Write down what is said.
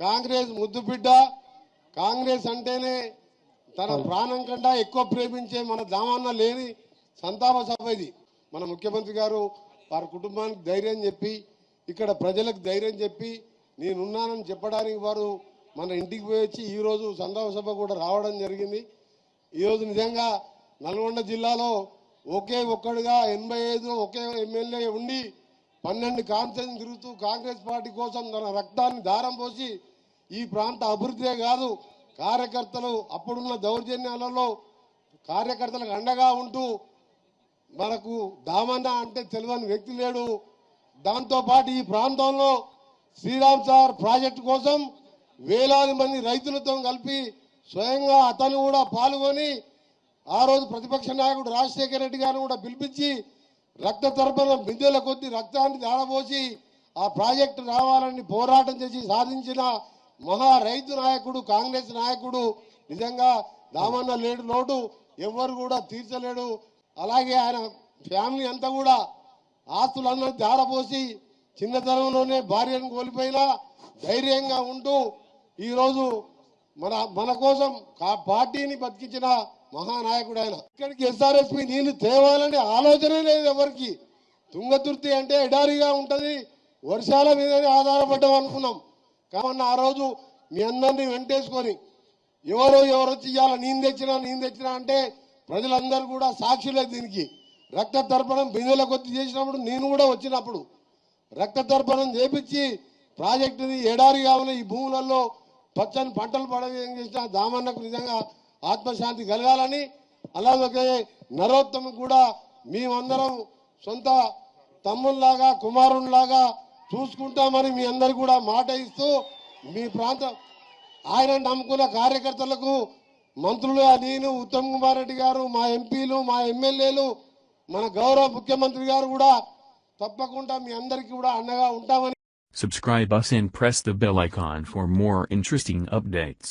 కాంగ్రెస్ ముద్దు బిడ్డ. కాంగ్రెస్ అంటేనే తన ప్రాణం కంటే ఎక్కువ ప్రేమించే మన దామన్న లేని సంతాప సభ ఇది. మన ముఖ్యమంత్రి గారు వారి కుటుంబానికి ధైర్యం చెప్పి ఇక్కడ ప్రజలకు ధైర్యం చెప్పి నేనున్నానని చెప్పడానికి వారు మన ఇంటికి పోయి వచ్చి ఈరోజు సంతాప సభ కూడా రావడం జరిగింది. ఈరోజు నిజంగా నల్గొండ జిల్లాలో ఒకే ఒక్కడుగా ఎనభై ఐదు ఒకే ఎమ్మెల్యే ఉండి పన్నెండు కాన్సెన్స్ తిరుగుతూ కాంగ్రెస్ పార్టీ కోసం తన రక్తాన్ని దారం పోసి ఈ ప్రాంత అభివృద్ధే కాదు కార్యకర్తలు అప్పుడున్న దౌర్జన్యాలలో కార్యకర్తలకు అండగా ఉంటూ మనకు దామన్న అంటే తెలియని వ్యక్తి లేడు. దాంతోపాటు ఈ ప్రాంతంలో శ్రీరామ్ సార్ ప్రాజెక్టు కోసం వేలాది మంది రైతులతో కలిపి స్వయంగా అతను కూడా పాల్గొని ఆ రోజు ప్రతిపక్ష నాయకుడు రాజశేఖర రెడ్డి గారిని కూడా పిలిపించి రక్త తర్పణ బిందెల కొద్ది రక్తాన్ని దారబోసి ఆ ప్రాజెక్టు రావాలని పోరాటం చేసి సాధించిన మహా రైతు నాయకుడు కాంగ్రెస్ నాయకుడు నిజంగా దామన్న లేడు లోటు ఎవ్వరు కూడా తీర్చలేడు. అలాగే ఆయన ఫ్యామిలీ అంతా కూడా ఆస్తులందరూ దారపోసి చిన్నతనంలోనే భార్యను కోల్పోయినా ధైర్యంగా ఉంటూ ఈరోజు మన మన కోసం పార్టీని బతికించిన మహానాయకుడు ఆయన. ఇక్కడికి ఎస్ఆర్ఎస్పి నీళ్ళు తేవాలనే ఆలోచనే లేదు ఎవరికి. తుంగతుర్తి అంటే ఎడారిగా ఉంటుంది వర్షాల మీదనే ఆధారపడ్డాం అనుకున్నాం కావున ఆ రోజు మీ అందరినీ వెంటేసుకొని ఎవరో ఎవరు వచ్చి ఇవాళ నేను తెచ్చినా నేను తెచ్చినా అంటే ప్రజలందరూ కూడా సాక్షులే దీనికి. రక్త తర్పణం బిందెల కొద్ది చేసినప్పుడు నేను కూడా వచ్చినప్పుడు రక్త తర్పణం చేపించి ప్రాజెక్టుని ఎడారి కావున ఈ భూములలో పచ్చని పంటలు పడవేం చేసిన దామన్నకు నిజంగా ఆత్మశాంతి కలగాలని అలాగే నరోత్తమ కూడా మేమందరం సొంత తమ్ముల్లాగా కుమారునిలాగా చూసుకుంటామని మీ అందరు కూడా మాట ఇస్తూ మీ ప్రాంతం ఆయన నమ్ముకున్న కార్యకర్తలకు మంత్రులు నేను ఉత్తమ్ కుమార్ రెడ్డి గారు మా ఎంపీలు మా ఎమ్మెల్యేలు మన గౌరవ ముఖ్యమంత్రి గారు కూడా తప్పకుండా మీ అందరికీ కూడా అండగా ఉంటామని Subscribe us and press the bell icon for more interesting updates.